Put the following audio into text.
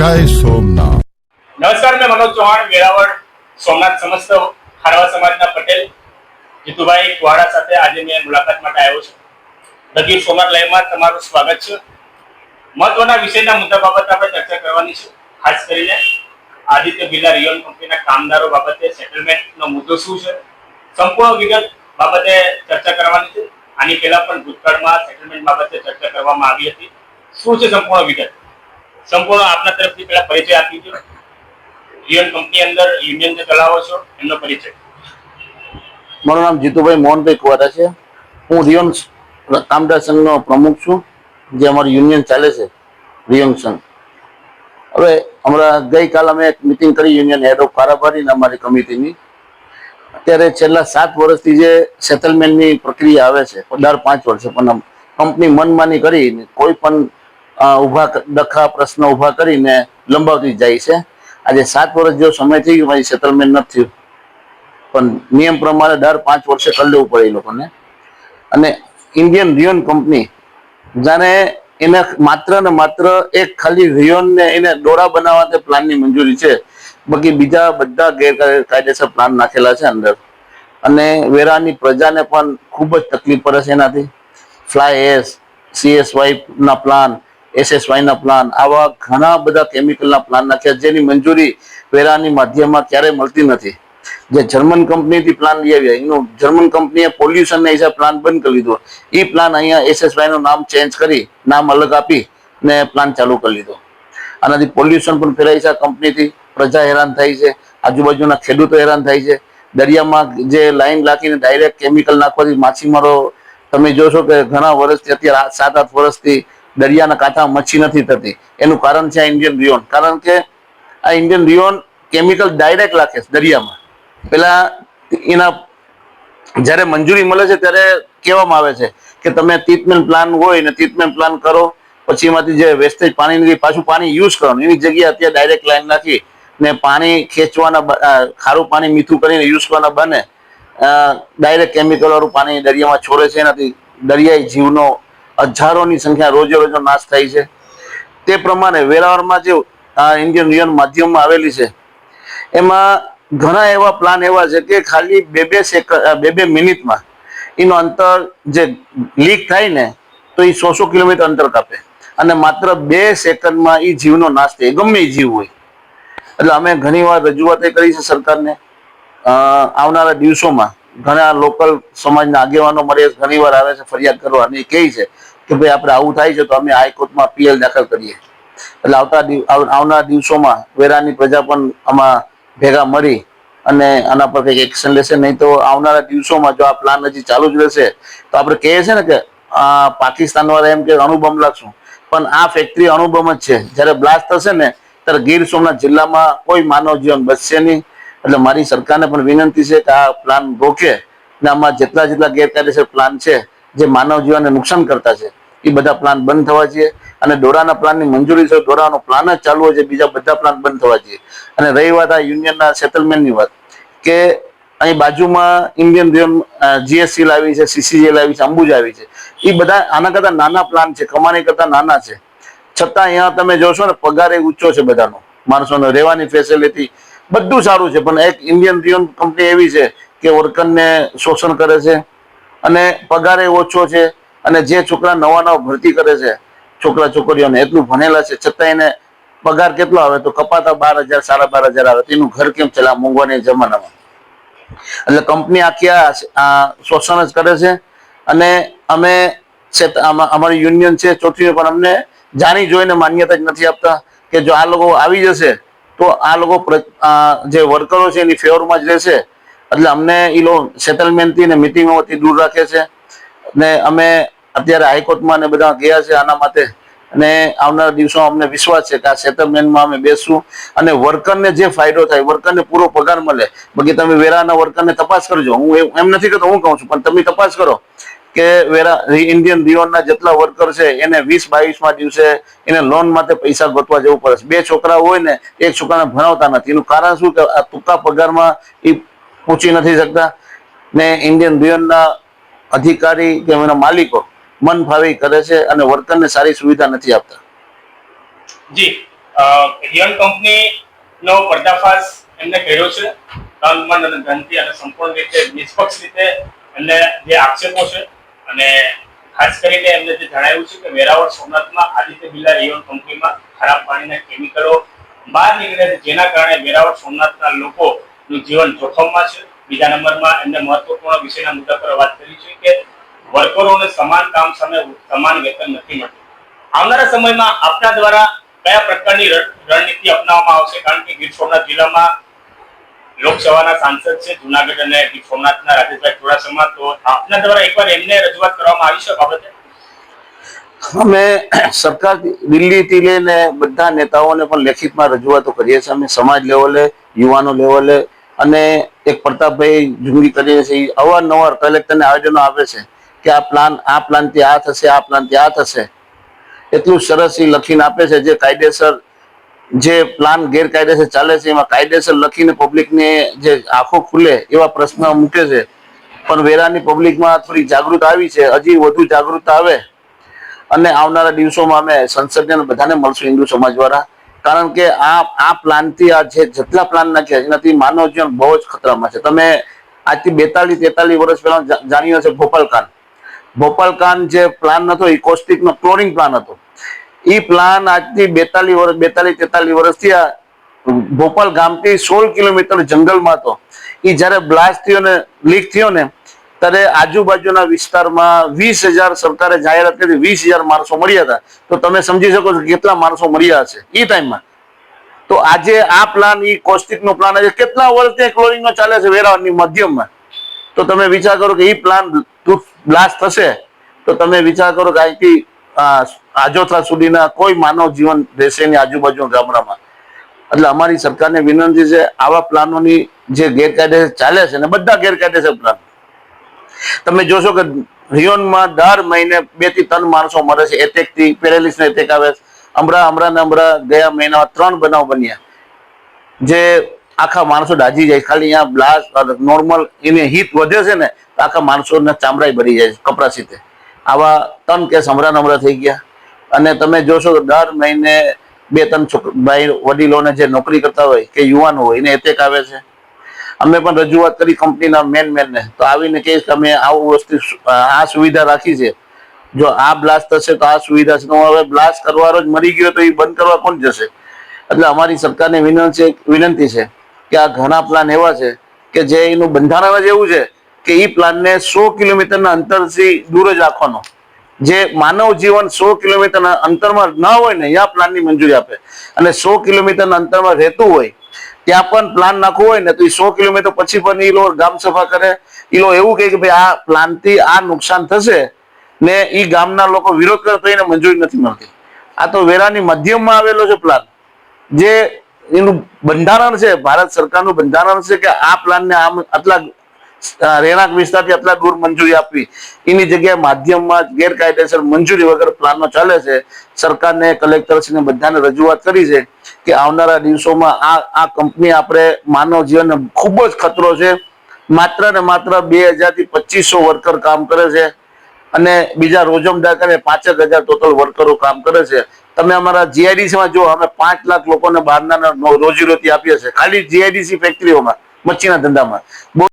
જય સોમનાથ. નમસ્કાર, મેં મનોજ ચૌહાણ, વેરાવળ સોમનાથ સમસ્ત ખારવા સમાજના પટેલ, જીતુભાઈ કુવાડા સાથે આજે મેં મુલાકાત માટે આવ્યો છું. નગીર સોમનાથ લાઈવમાં તમારું સ્વાગત છે. મહત્વના વિષયના મુદ્દા બાબતે આપણે ચર્ચા કરવાની છે. ખાસ કરીને આદિત્ય બિરલા રિયલ કંપનીના કામદારો બાબતે સેટલમેન્ટનો મુદ્દો શું છે? સંપૂર્ણ વિગત બાબતે ચર્ચા કરવાની છે. આની પહેલા પણ ભૂતકાળમાં સેટલમેન્ટ બાબતે ચર્ચા કરવામાં આવી હતી. શું છે સંપૂર્ણ વિગત? સંપૂર્ણ આપના તરફથી પહેલા પરિચય આપી દો રિયલ કંપની અંદર યુનિયન જે ચલાવો છો, એમનો પરિચય. મારું નામ જીતુભાઈ મોહનભાઈ કુવારા છે. હું રિયોન કામદાર સંઘનો પ્રમુખ છું, જે અમારું યુનિયન ચાલે છે રિયોન સંઘ. હવે હમણાં ગઈકાલ અમે એક મિટિંગ કરી યુનિયન હેડ ઓફ કારાબારી અમારી કમિટીની. અત્યારે છેલ્લા સાત વર્ષથી જે સેટલમેન્ટની પ્રક્રિયા આવે છે, દર પાંચ વર્ષે પણ કંપની મનમાની કરીને કોઈ પણ ઊભા ડખા પ્રશ્ન ઊભા કરીને લંબાવતી જાય છે. આજે સાત વર્ષ જેવો સમય થઈ ગયો સેટલમેન્ટ નથી પણ નિયમ પ્રમાણે દર પાંચ વર્ષે કરી લેવું પડે એ લોકોને. અને ઇન્ડિયન રિયોન કંપની જાણે એને માત્ર ને માત્ર એક ખાલી રિયોનને એને દોરા બનાવવા તે પ્લાનની મંજૂરી છે. બાકી બીજા બધા ગેરકાયદેસર પ્લાન નાખેલા છે અંદર. અને વેરાની પ્રજાને પણ ખૂબ જ તકલીફ પડે છે એનાથી. ફ્લાય એસ સીએસ ના પ્લાન એસએસવાય ના પ્લાન આવા ઘણા બધા કેમિકલના પ્લાન નાખ્યા જેની મંજૂરી વેરાની માધ્યમમાં ક્યારેય મળતી નથી. જે જર્મન કંપનીથી પ્લાન લઈ આવ્યા. એનું જર્મન કંપનીએ પોલ્યુશન ના હિસાબે પ્લાન બંધ કરી લીધો એ પ્લાન અહીંયા એસએસવાયનું નામ ચેન્જ કરી, નામ અલગ આપી ને પ્લાન ચાલુ કરી લીધો આનાથી પોલ્યુશન પણ ફેરાય છે આ કંપનીથી પ્રજા હેરાન થાય છે. આજુબાજુના ખેડૂતો હેરાન થાય છે. દરિયામાં જે લાઈન લાખીને ડાયરેક્ટ કેમિકલ નાખવાથી માછીમારો, તમે જોશો કે ઘણા વર્ષથી, અત્યારે સાત આઠ વર્ષથી દરિયાના કાંઠા મચ્છી નથી થતી. એનું કારણ છે આ ઇન્ડિયન રિયોન. કારણ કે આ ઇન્ડિયન રિયોન કેમિકલ ડાયરેક્ટ નાખે છે દરિયામાં. પેલા એના જ્યારે મંજૂરી મળે છે ત્યારે કહેવામાં આવે છે કે તમે ટ્રીટમેન્ટ પ્લાન હોય ને ટ્રીટમેન્ટ પ્લાન કરો, પછી એમાંથી જે વેસ્ટેજ પાણી પાછું પાણી યુઝ કરવાનું, એની જગ્યાએ અત્યારે ડાયરેક્ટ લાઈન નાખી ને પાણી ખેંચવાના ખારું પાણી મીઠું કરીને યુઝ કરવાના બને. ડાયરેક્ટ કેમિકલ વાળું પાણી દરિયામાં છોડે છે, એનાથી દરિયાઈ જીવનો હજારોની સંખ્યા રોજે રોજનો નાશ થાય છે. તે પ્રમાણે વેરાવળમાં જે ઇન્ડિયન રિયન માધ્યમમાં આવેલી છે, એમાં ઘણા એવા પ્લાન એવા છે કે ખાલી બે બે સેકન્ડ બે બે મિનિટમાં એનો અંતર જે લીક થાય ને, તો એ સો સો કિલોમીટર અંતર કાપે. અને માત્ર બે સેકન્ડમાં એ જીવનો નાશ થાય. ગમે એ જીવ હોય. એટલે અમે ઘણી વાર રજૂઆત કરી છે સરકારને. આવનારા દિવસોમાં ઘણા લોકલ સમાજના આગેવાનો મળે, ઘણી વાર આવે છે ફરિયાદ કરવા અને કહે છે કે ભાઈ આપણે આવું થાય છે તો અમે હાઈકોર્ટમાં પીએલ દાખલ કરીએ. એટલે આવતા આવનારા દિવસોમાં વેરાની પ્રજા પણ આમાં ભેગા મળી અને આના પર કંઈક એક્શન લેશે. નહીં તો આવનારા દિવસોમાં જો આ પ્લાન હજી ચાલુ જ રહેશે, તો આપણે કહીએ છીએ ને કે આ પાકિસ્તાન વાળા એમ કે અણુબમ લાગશું. પણ આ ફેક્ટરી અણુબમ જ છે. જ્યારે બ્લાસ્ટ થશે ને, ત્યારે ગીર સોમનાથ જિલ્લામાં કોઈ માનવ જીવન બચશે નહીં. એટલે મારી સરકારને પણ વિનંતી છે કે આ પ્લાન રોકે ને આમાં જેટલા જેટલા ગેરકાયદેસર પ્લાન છે, જે માનવ જીવનને નુકસાન કરતા છે એ બધા પ્લાન બંધ થવા જોઈએ. અને દોરાના પ્લાનની મંજૂરી છે, દોરાનો પ્લાન જ ચાલુ છે, બીજા બધા પ્લાન બંધ થવા જોઈએ. અને રહી વાત આ યુનિયનના સેટલમેન્ટની વાત, કે અહીં બાજુમાં ઇન્ડિયન રિયન જીએસસી લાવી છે સીસીજી લાવી છે, અંબુજ આવી છે. એ બધા આના કરતા નાના પ્લાન છે, કમાણી કરતા નાના છે. છતાં અહીંયા તમે જોશો ને, પગાર એ ઊંચો છે બધાનો. માણસોનો રહેવાની ફેસિલિટી બધું સારું છે, પણ એક ઇન્ડિયન રિયન કંપની એવી છે કે વર્કરને શોષણ કરે છે અને પગારે ઓછો છે અને જે છોકરા નવા નવા ભરતી કરે છે, છોકરા છોકરીઓને, એટલું ભણેલા છે છતાં એને પગાર કેટલો આવે તો કપાતા બાર હજાર, સાડા બાર હજાર આવે તો એનું ઘર કેમ ચલા મોંઘવારી જમાનામાં. એટલે કંપની આખી આ શોષણ જ કરે છે અને અમે અમારી યુનિયન છે ચોથી પણ અમને જાણી જોઈને માન્યતા જ નથી આપતા કે જો આ લોકો આવી જશે, તો આ લોકો જે વર્કરો છે એની ફેવરમાં જ રહેશે. એટલે અમને એ લોકો સેટલમેન્ટથી ને મિટિંગોથી દૂર રાખે છે. ને અમે અત્યારે હાઈકોર્ટમાં ને બધા ગયા છે આના માટે. અને આવનારા દિવસો અમને વિશ્વાસ છે કે આ સેટલમેન્ટમાં અમે બેસશું. અને વર્કરને જે ફાયદો થાય, વર્કરને પૂરો પગાર મળે. બાકી તમે વેરાના વર્કરને તપાસ કરજો. હું એમ નથી કહેતો, હું કહું છું, પણ તમે તપાસ કરો કે વેરા ઇન્ડિયન રિયોનના જેટલા વર્કર છે, એને વીસ બાવીસમાં દિવસે એને લોન માટે પૈસા ગોતવા જવું પડે બે છોકરા હોય ને, એક છોકરાને ભણાવતા નથી. એનું કારણ શું કે આ ટૂંકા પગારમાં એ પહોંચી નથી શકતા? ને ઇન્ડિયન રિયોનના અધિકારી કે એના માલિકો મન ફાવી કરે છે અને વર્કરને સારી સુવિધા નથી આપતા. જી રિયલ કંપની નો પર્દાફાશ એમને કર્યો છે. તન મન અને ધનથી અને સંપૂર્ણ રીતે નિષ્પક્ષ રીતે એમને જે આક્ષેપો છે અને ખાસ કરીને એમને જે જણાવ્યું છે કે વેરાવળ સોમનાથમાં આદિત્ય બિરલા રિયોન કંપનીમાં ખરાબ પાણીના કેમિકલો બહાર નીકળે છે, જેના કારણે વેરાવળ સોમનાથના લોકોનું જીવન જોખમમાં છે. બીજા નંબરમાં એમને મહત્વપૂર્ણ વિષયના મુદ્દા પર વાત કરી છે કે વર્કરોને સમાન કામ સામે સમાન વેતન નથી મળતું. આવનારા સમયમાં આપના દ્વારા કયા પ્રકારની રણનીતિ અપનાવવામાં આવશે? કારણ કે ગીર સોમનાથ જિલ્લામાં લોકસભાના સાંસદ છે જુનાગઢ અને ગીર સોમનાથના રાજેશભાઈ ચુડાસમા. તો આપના દ્વારા એકવાર એમને રજૂઆત કરવામાં આવી છે બાબતે? અમે સરકાર દિલ્હીથી લઈને બધા નેતાઓને પણ લેખિતમાં રજૂઆતો કરીએ છીએ. અમે સમાજ લેવલે, યુવાનો લેવલે અને એક પ્રતાપભાઈ ઝુંગી કરીએ છીએ ઈ અવારનવાર કલેક્ટરને આયોજનો આપે છે કે આ પ્લાન, આ પ્લાનથી આ થશે, આ પ્લાનથી આ થશે. એટલું સરસ એ લખીને આપે છે જે કાયદેસર જે પ્લાન ગેરકાયદેસર ચાલે છે, એમાં કાયદેસર લખીને પબ્લિકને જે આંખો ખુલે એવા પ્રશ્ન મૂકે છે. પણ વેરાની પબ્લિકમાં થોડી જાગૃત આવી છે, હજી વધુ જાગૃતતા આવે. અને આવનારા દિવસોમાં અમે સંસદને બધાને મળશું હિન્દુ સમાજ દ્વારા. કારણ કે આ આ પ્લાનથી આ જે જેટલા પ્લાન નાખ્યા છે, એનાથી માનવ જીવન બહુ જ ખતરામાં છે. તમે આજથી બેતાલીસ, તેતાલીસ વર્ષ પહેલા જાણ્યો હશે ભોપાલકાંડ ભોપાલકાંડ જે પ્લાન હતો, એ કોસ્ટિકનો ક્લોરિંગ પ્લાન હતો. એ પ્લાન આજથી બેતાલીસ વર્ષ બેતાલીસ, તેતાલીસ વર્ષથી આ ભોપાલ ગામથી સોળ કિલોમીટર જંગલમાં હતો. એ જ્યારે બ્લાસ્ટ થયો ને, લીક થયો ને ત્યારે આજુબાજુના વિસ્તારમાં વીસ હજાર સરકારે જાહેરાત કરી વીસ હજાર માણસો મળ્યા હતા. તો તમે સમજી શકો છો કેટલા માણસો મળ્યા હશે એ ટાઈમમાં. તો આજે આ પ્લાન એ કોસ્ટિક નો પ્લાન આજે કેટલા વર્ષથી ક્લોરિંગ નો ચાલે છે વેરાવળની મધ્યમમાં. તો તમે વિચાર કરો કે એ પ્લાન બ્લાસ્ટ થશે, તો તમે વિચાર કરો કે અહીંથી આજોથા સુધીના કોઈ માનવ જીવન રહેશે નહીં આજુબાજુ ગામડામાં. એટલે અમારી સરકારને વિનંતી છે, આવા પ્લાનોની જે ગેરકાયદેસર ચાલે છે ને, બધા ગેરકાયદેસર પ્લાન તમે જોશો કે રિયોનમાં દર મહિને બેથી ત્રણ માણસો મરે છે. એટેકથી પેરેલિસ નો એટેક આવે. છે હમણાં ને હમણાં ગયા મહિનામાં ત્રણ બનાવ બન્યા. જે આખા માણસો દાજી જાય ખાલી અહીંયા બ્લાસ્ટ નોર્મલ એની હીટ વધે છે ને, તો આખા માણસોના ચામડાઈ ભરી જાય છે કપરાશીતે આવા ત્રણ કેસ હમણાં હમણાં થઈ ગયા. અને તમે જોશો દર મહિને બે ત્રણ ભાઈ વડીલોને જે નોકરી કરતા હોય કે યુવાનો હોય, એને એટેક આવે છે. અમે પણ રજૂઆત કરી કંપનીના મેન મેનને તો આવીને કે અમે આવું વસ્તુ આ સુવિધા રાખી છે. જો આ બ્લાસ્ટ થશે તો આ સુવિધા છે. તો હવે બ્લાસ્ટ કરવાનો જ મરી ગયો તો એ બંધ કરવા કોણ જશે? એટલે અમારી સરકારને વિનંતી વિનંતી છે કે આ ઘણા પ્લાન એવા છે કે જે એનું બંધારણ જ એવું છે કે એ પ્લાનને સો કિલોમીટરના અંતરથી દૂર જ રાખવાનો. જે માનવ જીવન સો કિલોમીટરના અંતરમાં ન હોય ને આ પ્લાનની મંજૂરી આપે. અને સો કિલોમીટરના અંતરમાં રહેતું હોય ત્યાં પણ પ્લાન નાખવો હોય ને તો એ સો કિલોમીટર પછી પણ એ લોકો ગામ સફા કરે. એ લોકો એવું કહે કે ભાઈ આ પ્લાનથી આ નુકસાન થશે ને એ ગામના લોકો વિરોધ કરતા એને મંજૂરી નથી મળતી. આ તો વેરાની મધ્યમમાં આવેલો છે પ્લાન જે એનું બંધારણ છે, ભારત સરકારનું બંધારણ છે કે આ પ્લાનને આમ આટલા રહેણાંક વિસ્તારથી આટલા દૂર મંજૂરી આપવી. એની જગ્યાએ માધ્યમમાં ગેરકાયદેસર મંજૂરી વગર પ્લાનો ચાલે છે. સરકારને, કલેક્ટરશ્રીને બધાને રજૂઆત કરી છે કે આવનારા દિવસોમાં આ આ કંપની આપણે માનવ જીવનને ખૂબ જ ખતરો છે. માત્ર ને માત્ર બે હજારથી પચીસો વર્કર કામ કરે છે અને બીજા રોજમદાર કરે પાંચેક હજાર ટોટલ વર્કરો કામ કરે છે. તમે અમારા જીઆઈડીસીમાં જો અમે પાંચ લાખ લોકોને બહારના રોજીરોટી આપીએ છીએ. ખાલી જીઆઈડીસી ફેક્ટરીઓમાં મચ્છીના ધંધામાં.